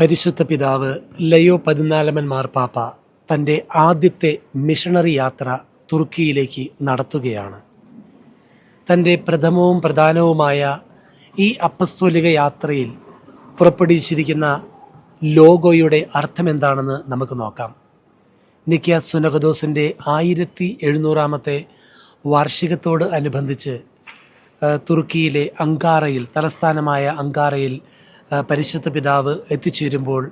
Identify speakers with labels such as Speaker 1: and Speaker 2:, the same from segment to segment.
Speaker 1: പരിശുദ്ധ പിതാവ് ലയോ പതിനാലമൻ മാർപ്പാപ്പ തൻ്റെ ആദ്യത്തെ മിഷണറി യാത്ര തുർക്കിയിലേക്ക് നടത്തുകയാണ് തൻ്റെ പ്രഥമവും പ്രധാനവുമായ ഈ അപ്പസ്തോലിക യാത്രയിൽ പുറപ്പെടുവിച്ചിരിക്കുന്ന ലോഗോയുടെ അർത്ഥം എന്താണെന്ന് നമുക്ക് നോക്കാം നിക്കിയ സുനകദോസിൻ്റെ ആയിരത്തി എഴുന്നൂറാമത്തെ വാർഷികത്തോട് അനുബന്ധിച്ച് തുർക്കിയിലെ അങ്കാറയിൽ തലസ്ഥാനമായ അങ്കാറയിൽ പരിശുദ്ധ പിതാവ് എത്തിച്ചേരുമ്പോൾ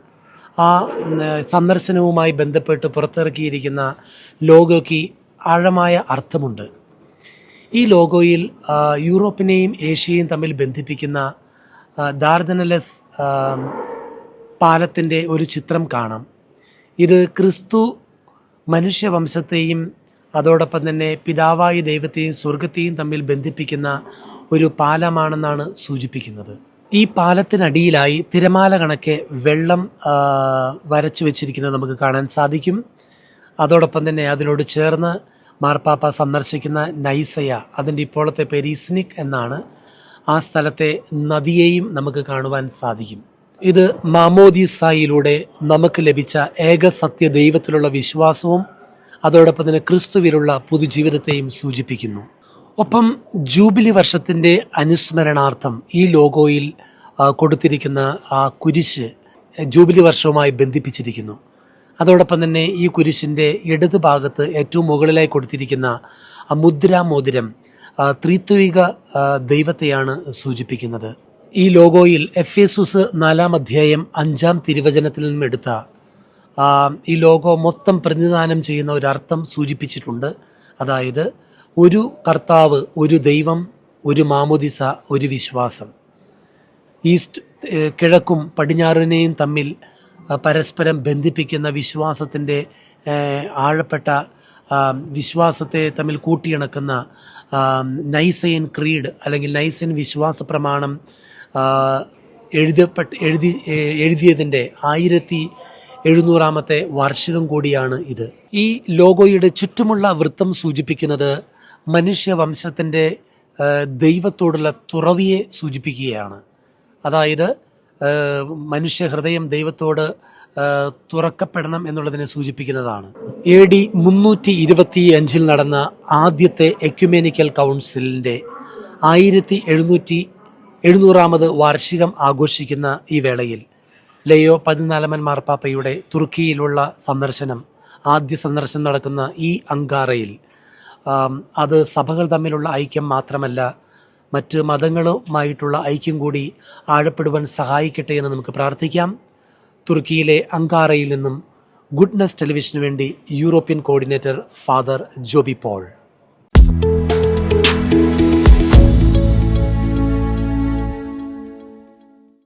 Speaker 1: ആ സന്ദർശനവുമായി ബന്ധപ്പെട്ട് പുറത്തിറക്കിയിരിക്കുന്ന ലോഗോയ്ക്ക് ആഴമായ അർത്ഥമുണ്ട് ഈ ലോഗോയിൽ യൂറോപ്പിനെയും ഏഷ്യയും തമ്മിൽ ബന്ധിപ്പിക്കുന്ന ദാർദനലസ് പാലത്തിൻ്റെ ഒരു ചിത്രം കാണാം ഇത് ക്രിസ്തു മനുഷ്യവംശത്തെയും അതോടൊപ്പം തന്നെ പിതാവായ ദൈവത്തെയും സ്വർഗത്തെയും തമ്മിൽ ബന്ധിപ്പിക്കുന്ന ഒരു പാലമാണെന്നാണ് സൂചിപ്പിക്കുന്നത് ഈ പാലത്തിനടിയിലായി തിരമാല കണക്കെ വെള്ളം വരച്ചു വെച്ചിരിക്കുന്നത് നമുക്ക് കാണാൻ സാധിക്കും അതോടൊപ്പം തന്നെ അതിനോട് ചേർന്ന് മാർപ്പാപ്പ സന്ദർശിക്കുന്ന നൈസയ അതിൻ്റെ ഇപ്പോഴത്തെ പെരീസ്നിക് എന്നാണ് ആ സ്ഥലത്തെ നദിയെയും നമുക്ക് കാണുവാൻ സാധിക്കും ഇത് മാമോദീസായിലൂടെ നമുക്ക് ലഭിച്ച ഏക സത്യ ദൈവത്തിലുള്ള വിശ്വാസവും അതോടൊപ്പം തന്നെ ക്രിസ്തുവിലുള്ള പുതുജീവിതത്തെയും സൂചിപ്പിക്കുന്നു ഒപ്പം ജൂബിലി വർഷത്തിൻ്റെ അനുസ്മരണാർത്ഥം ഈ ലോഗോയിൽ കൊടുത്തിരിക്കുന്ന ആ കുരിശ് ജൂബിലി വർഷവുമായി ബന്ധിപ്പിച്ചിരിക്കുന്നു അതോടൊപ്പം തന്നെ ഈ കുരിശിൻ്റെ ഇടത് ഭാഗത്ത് ഏറ്റവും മുകളിലായി കൊടുത്തിരിക്കുന്ന മുദ്രാമോതിരം ത്രിത്വിക ദൈവത്തെയാണ് സൂചിപ്പിക്കുന്നത് ഈ ലോഗോയിൽ എഫ് എസുസ് നാലാം അധ്യായം അഞ്ചാം തിരുവചനത്തിൽ നിന്നും എടുത്ത ഈ ലോഗോ മൊത്തം പ്രതിനിധാനം ചെയ്യുന്ന ഒരർത്ഥം സൂചിപ്പിച്ചിട്ടുണ്ട് അതായത് ഒരു കർത്താവ് ഒരു ദൈവം ഒരു മാമോദിസ ഒരു വിശ്വാസം ഈസ്റ്റ് കിഴക്കും പടിഞ്ഞാറിനെയും തമ്മിൽ പരസ്പരം ബന്ധിപ്പിക്കുന്ന വിശ്വാസത്തിൻ്റെ ആഴപ്പെട്ട വിശ്വാസത്തെ തമ്മിൽ കൂട്ടിയിണക്കുന്ന നൈസൈൻ ക്രീഡ് അല്ലെങ്കിൽ നൈസൻ വിശ്വാസ പ്രമാണം എഴുതപ്പെട്ട് എഴുതി എഴുതിയതിൻ്റെ ആയിരത്തി എഴുന്നൂറാമത്തെ വാർഷികം കൂടിയാണ് ഇത് ഈ ലോഗോയുടെ ചുറ്റുമുള്ള വൃത്തം സൂചിപ്പിക്കുന്നത് മനുഷ്യവംശത്തിൻ്റെ ദൈവത്തോടുള്ള തുറവിയെ സൂചിപ്പിക്കുകയാണ് അതായത് മനുഷ്യ ഹൃദയം ദൈവത്തോട് തുറക്കപ്പെടണം എന്നുള്ളതിനെ സൂചിപ്പിക്കുന്നതാണ് എ ഡി മുന്നൂറ്റി ഇരുപത്തി അഞ്ചിൽ നടന്ന ആദ്യത്തെ എക്യുമേനിക്കൽ കൗൺസിലിൻ്റെ ആയിരത്തി എഴുന്നൂറ്റി എഴുന്നൂറാമത് വാർഷികം ആഘോഷിക്കുന്ന ഈ വേളയിൽ ലയോ പതിനാലമൻ മാർപ്പാപ്പയുടെ തുർക്കിയിലുള്ള സന്ദർശനം ആദ്യ സന്ദർശനം നടക്കുന്ന ഈ അങ്കാറയിൽ അത് സഭകൾ തമ്മിലുള്ള ഐക്യം മാത്രമല്ല മറ്റ് മതങ്ങളുമായിട്ടുള്ള ഐക്യം കൂടി ആഴപ്പെടുവാൻ സഹായിക്കട്ടെ എന്ന് നമുക്ക് പ്രാർത്ഥിക്കാം തുർക്കിയിലെ അങ്കാറയിൽ നിന്നും ഗുഡ്നസ് ടെലിവിഷനു വേണ്ടി European coordinator Father Joby Paul